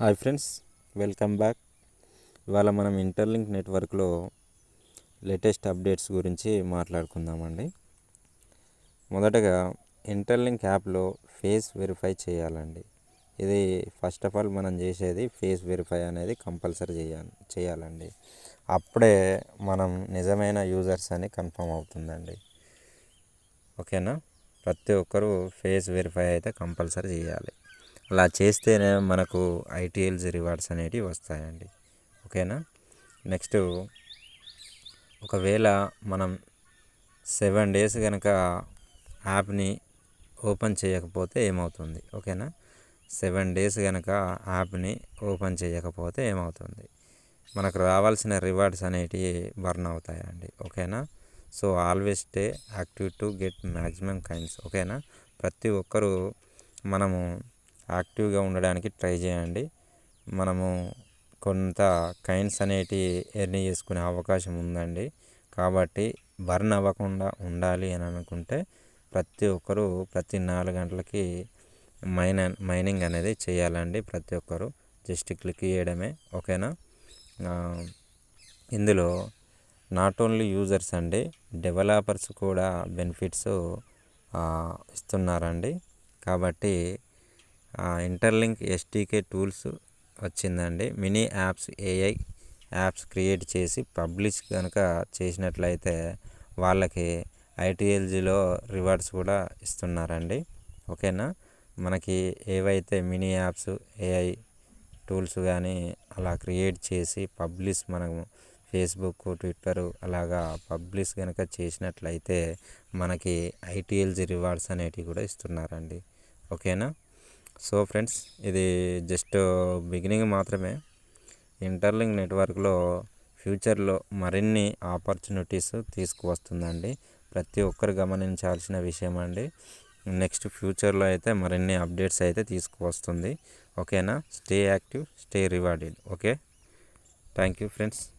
Hi friends welcome back. ఇవాళ మనం interlink నెట్వర్క్లో లేటెస్ట్ అప్డేట్స్ గురించి మాట్లాడుకుందామండి. మొదటగా ఇంటర్లింక్ యాప్లో ఫేస్ వెరిఫై చేయాలండి. ఇది ఫస్ట్ ఆఫ్ ఆల్ మనం చేసేది ఫేస్ వెరిఫై అనేది కంపల్సరీ చేయాలి చేయాలండి. అప్పుడే మనం నిజమైన యూజర్స్ అని కన్ఫర్మ్ అవుతుందండి. ఓకేనా? ప్రతి ఒక్కరూ ఫేస్ వెరిఫై అయితే కంపల్సరీ చేయాలి. అలా చేస్తేనే మనకు ఐటీఎల్స్ రివార్డ్స్ అనేటివి వస్తాయండి. ఓకేనా? నెక్స్ట్ ఒకవేళ మనం సెవెన్ డేస్ కనుక యాప్ని ఓపెన్ చేయకపోతే ఏమవుతుంది? ఓకేనా? సెవెన్ డేస్ కనుక యాప్ని ఓపెన్ చేయకపోతే ఏమవుతుంది? మనకు రావాల్సిన రివార్డ్స్ అనేటివి బర్న్ అవుతాయండి. ఓకేనా? So always stay active to get maximum kinds ఓకేనా? ప్రతి ఒక్కరూ మనము యాక్టివ్గా ఉండడానికి ట్రై చేయండి. మనము కొంత కైండ్స్ అనేటి ఎర్నీ చేసుకునే అవకాశం ఉందండి. కాబట్టి బర్న్ అవ్వకుండా ఉండాలి అని అనుకుంటే ప్రతి ఒక్కరూ ప్రతి నాలుగు గంటలకి మైన్ మైనింగ్ అనేది చేయాలండి ప్రతి ఒక్కరు. జస్ట్ క్లిక్ చేయడమే ఓకేనా? ఇందులో నాట్ ఓన్లీ యూజర్స్ అండి డెవలపర్స్ కూడా బెనిఫిట్స్ ఇస్తున్నారండి. కాబట్టి ఇంటర్లింక్ ఎస్టీకే టూల్స్ వచ్చిందండి. Mini apps AI apps create చేసి పబ్లిష్ కనుక చేసినట్లయితే వాళ్ళకి ఐటీఎల్జీలో రివార్డ్స్ కూడా ఇస్తున్నారండి. ఓకేనా? మనకి ఏవైతే మినీ యాప్స్ ఏఐ టూల్స్ కానీ అలా క్రియేట్ చేసి పబ్లిష్ మనము ఫేస్బుక్ ట్విట్టర్ అలాగా పబ్లిష్ కనుక చేసినట్లయితే మనకి ఐటీఎల్జీ రివార్డ్స్ అనేటివి కూడా ఇస్తున్నారండి. ఓకేనా? సో ఫ్రెండ్స్ ఇది జస్ట్ బిగినింగ్ మాత్రమే. ఇంటర్లింక్ నెట్వర్క్లో ఫ్యూచర్లో మరిన్ని ఆపర్చునిటీస్ తీసుకువస్తుందండి. ప్రతి ఒక్కరు గమనించాల్సిన విషయం అండి. నెక్స్ట్ ఫ్యూచర్లో అయితే మరిన్ని అప్డేట్స్ అయితే తీసుకువస్తుంది. ఓకేనా? Stay active stay rewarded. Okay? Thank you friends.